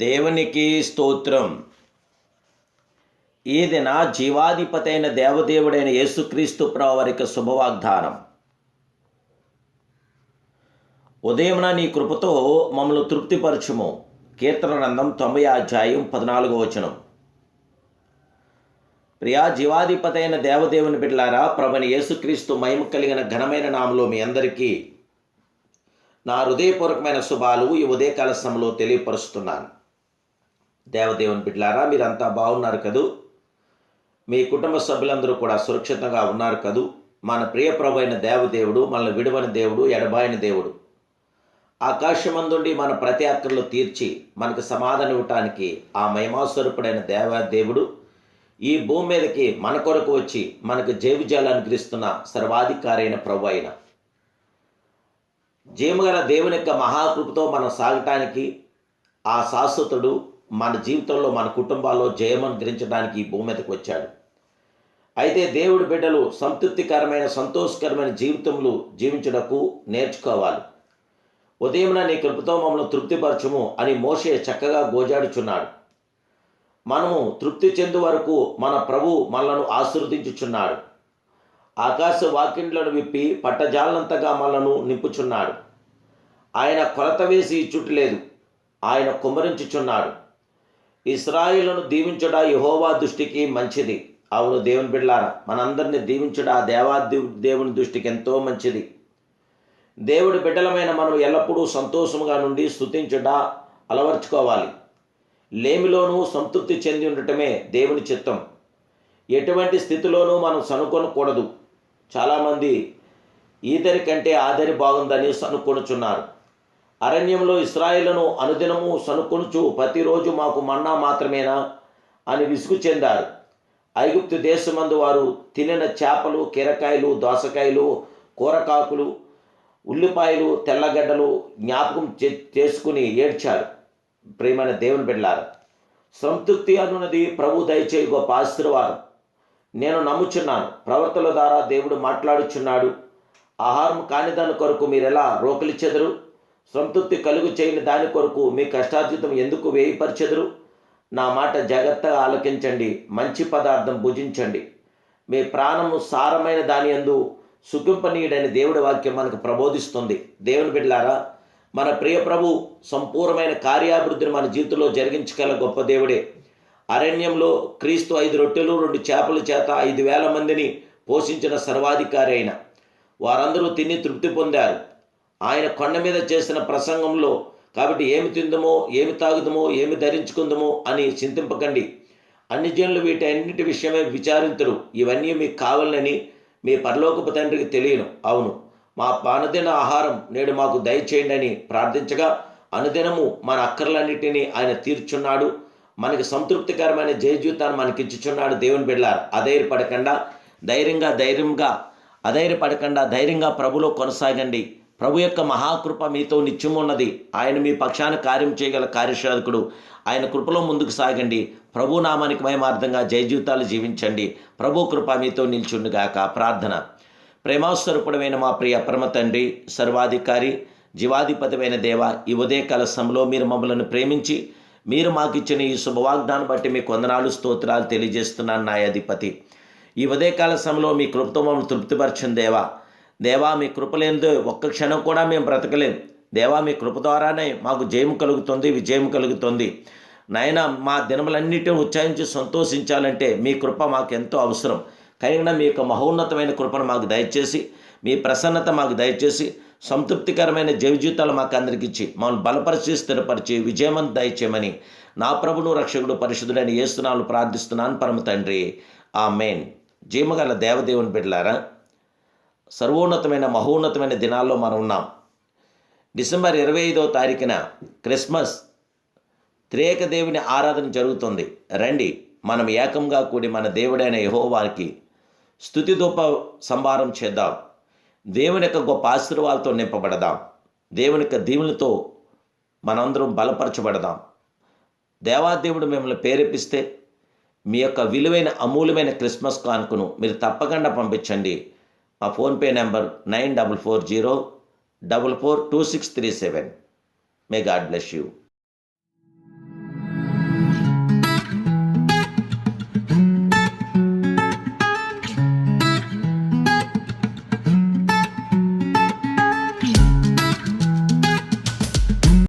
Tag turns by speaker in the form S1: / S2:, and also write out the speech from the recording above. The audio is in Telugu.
S1: దేవునికి స్తోత్రం. ఈ దిన జీవాధిపతైన దేవదేవుడైన యేసుక్రీస్తు వారికి శుభవాగ్దానం. ఉదయమున నీ కృపతో మమ్మల్ని తృప్తిపరచుము. కీర్తన నందం తొంభై అధ్యాయం పద్నాలుగో వచనం. ప్రియా జీవాధిపతైన దేవదేవుని బిడ్డలారా ప్రభుని యేసుక్రీస్తు మహిమ కలిగిన ఘనమైన నామలో మీ అందరికీ నా హృదయపూర్వకమైన శుభాలు ఈ ఉదయకాల సమయంలో తెలియపరుస్తున్నాను. దేవదేవుని బిడ్లారా మీరంతా బాగున్నారు కదూ? మీ కుటుంబ సభ్యులందరూ కూడా సురక్షితంగా ఉన్నారు కదూ? మన ప్రియప్రభు అయిన దేవదేవుడు మనల్ని విడువని దేవుడు ఎడబాయిన దేవుడు. ఆకాశమందుండి మన ప్రతి అక్కర్లు తీర్చి మనకు సమాధానం ఇవ్వటానికి ఆ మహిమాస్వరూపుడైన దేవదేవుడు ఈ భూమి మీదకి మన కొరకు వచ్చి మనకు జైవిజాలు అనుగ్రహిస్తున్న సర్వాధికారి అయిన ప్రభు అయిన. జీవగల దేవుని యొక్క మహాకృపతో మనం సాగటానికి ఆ శాశ్వతుడు మన జీవితంలో మన కుటుంబాల్లో జయమను గ్రహించడానికి ఈ భూమి మీదకి వచ్చాడు. అయితే దేవుడి బిడ్డలు సంతృప్తికరమైన సంతోషకరమైన జీవితంలో జీవించుటకు నేర్చుకోవాలి. ఉదయమున నీ కృపతో మమ్మల్ని తృప్తిపరచము అని మోషే చక్కగా గోజాడుచున్నాడు. మనము తృప్తి చెందు వరకు మన ప్రభు మనలను ఆశీర్వదించుచున్నాడు. ఆకాశ వాకిండ్లను విప్పి పట్టజాలంతగా మనలను నింపుచున్నాడు. ఆయన కొలత వేసి ఇచ్చుటలేదు ఆయన కుమ్మరించుచున్నాడు. ఇస్రాయిలను దీవించుట యహోవా దృష్టికి మంచిది. అవును దేవుని బిడ్లారా మనందరినీ దీవించుట ఆ దేవా దేవుని దృష్టికి ఎంతో మంచిది. దేవుడి బిడ్డలమైన మనం ఎల్లప్పుడూ సంతోషముగా నుండి స్థుతించుట అలవర్చుకోవాలి. లేమిలోనూ సంతృప్తి చెంది ఉండటమే దేవుని చిత్తం. ఎటువంటి స్థితిలోనూ మనం సనుకొనకూడదు. చాలామంది ఈదరి కంటే ఆదరి బాగుందని సనుకొనుచున్నారు. అరణ్యంలో ఇస్రాయిలను అనుదినము సనుకొనుచు ప్రతిరోజు మాకు మన్నా మాత్రమేనా? అని విసుగు చెందారు. ఐగుప్తు దేశమందు వారు తినిన చేపలు కీరకాయలు దోసకాయలు కూరకాకులు ఉల్లిపాయలు తెల్లగడ్డలు జ్ఞాపకం చేసుకుని ఏడ్చారు. ప్రేమైన దేవుని బిడ్డలారు సంతృప్తి అనున్నది ప్రభు దయచేయి గొప్ప ఆశీర్వాదం. నేను నమ్ముచున్నాను ప్రవర్తల ద్వారా దేవుడు మాట్లాడుచున్నాడు. ఆహారం కాని దాని కొరకు మీరెలా రోకలిచ్చెదరు సంతృప్తి కలుగు చేయని దాని కొరకు మీ కష్టార్జితం ఎందుకు వేయపరచెదరు నా మాట జాగ్రత్తగా ఆలకించండి మంచి పదార్థం భుజించండి. మీ ప్రాణము సారమైన దాని అందు సుఖింపనీయుడని దేవుడి వాక్యం మనకు ప్రబోధిస్తుంది. దేవుని బిడ్డలారా మన ప్రియ ప్రభు సంపూర్ణమైన కార్యాభివృద్ధిని మన జీవితంలో జరిగించగల గొప్ప దేవుడే. అరణ్యంలో క్రీస్తు ఐదు రొట్టెలు రెండు చేపల చేత ఐదు వేల మందిని పోషించిన సర్వాధికారి అయిన. వారందరూ తిని తృప్తి పొందారు. ఆయన కొండ మీద చేసిన ప్రసంగంలో కాబట్టి ఏమి తిందమో ఏమి తాగుదమో ఏమి ధరించుకుందమో అని చింతింపకండి. అన్ని జనులు వీటి అన్నిటి విషయమే విచారించరు ఇవన్నీ మీకు కావాలని మీ పరలోకపు తండ్రికి తెలియను. అవును మా పానదిన ఆహారం నేడు మాకు దయచేయండి అని ప్రార్థించగా అనుదినము మన అక్కర్లన్నిటినీ ఆయన తీర్చున్నాడు. మనకి సంతృప్తికరమైన జయజీవితాన్ని మనకి ఇచ్చుచున్నాడు దేవుని బిడ్డారు అధైర్యపడకుండా ధైర్యంగా ధైర్యంగా అధైర్యపడకుండా ధైర్యంగా ప్రభులో కొనసాగండి. ప్రభు యొక్క మహాకృప మీతో నిత్యం ఉన్నది ఆయన మీ పక్షాన కార్యం చేయగల కార్యశాధకుడు ఆయన కృపలో ముందుకు సాగండి. ప్రభు నామానికి మయమార్థంగా జయజీవితాలు జీవించండి. ప్రభు కృప మీతో నిల్చుండుగాక. ప్రార్థన. ప్రేమాస్వరూపుడమైన మా ప్రియ పరమ తండ్రి సర్వాధికారి జీవాధిపతిమైన దేవ ఈ ఉదయకాల సమయంలో మీరు మమ్మలను ప్రేమించి మీరు మాకు ఇచ్చిన ఈ శుభవాగ్దాన్ని బట్టి మీ కొందనాలు స్తోత్రాలు తెలియజేస్తున్నాను న్యాయాధిపతి. ఈ ఉదయకాల సమయంలో మీ కృపతో మమ్మల్ని దేవా. దేవా మీ కృపలేందో ఒక్క క్షణం కూడా మేము బ్రతకలేం. దేవా మీ కృప ద్వారానే మాకు జయము కలుగుతుంది విజయం కలుగుతుంది. నాయన మా దినములన్నిటిని ఉత్సాహించి సంతోషించాలంటే మీ కృప మాకు ఎంతో అవసరం. కనుక మీ యొక్క మహోన్నతమైన కృపను మాకు దయచేసి మీ ప్రసన్నత మాకు దయచేసి సంతృప్తికరమైన జీవితాలు మాకు అందరికి ఇచ్చి మమ్మల్ని బలపరిచి స్థిరపరిచి విజయమని దయచేయమని నా ప్రభును రక్షకుడు పరిశుద్ధుడైన ఏస్తున్నాను ప్రార్థిస్తున్నాను పరమ తండ్రి. ఆ మెయిన్ జీమగల దేవదేవుని బిడ్డలారా సర్వోన్నతమైన మహోన్నతమైన దినాల్లో మనం ఉన్నాం. డిసెంబర్ ఇరవై ఐదవ తారీఖున క్రిస్మస్ త్రేక దేవుని ఆరాధన జరుగుతుంది. రండి మనం ఏకంగా కూడి మన దేవుడైన యహోవారికి స్థుతి దూప సంభారం చేద్దాం. దేవుని యొక్క గొప్ప ఆశీర్వాదాలతో నింపబడదాం. దేవుని యొక్క దీవులతో మనందరం బలపరచబడదాం. దేవాదేవుడు మిమ్మల్ని ప్రేరేపిస్తే మీ యొక్క విలువైన అమూల్యమైన క్రిస్మస్ కానుకను మీరు తప్పకుండా పంపించండి. మా PhonePe number nine double four zero double four two six three seven. May God bless you.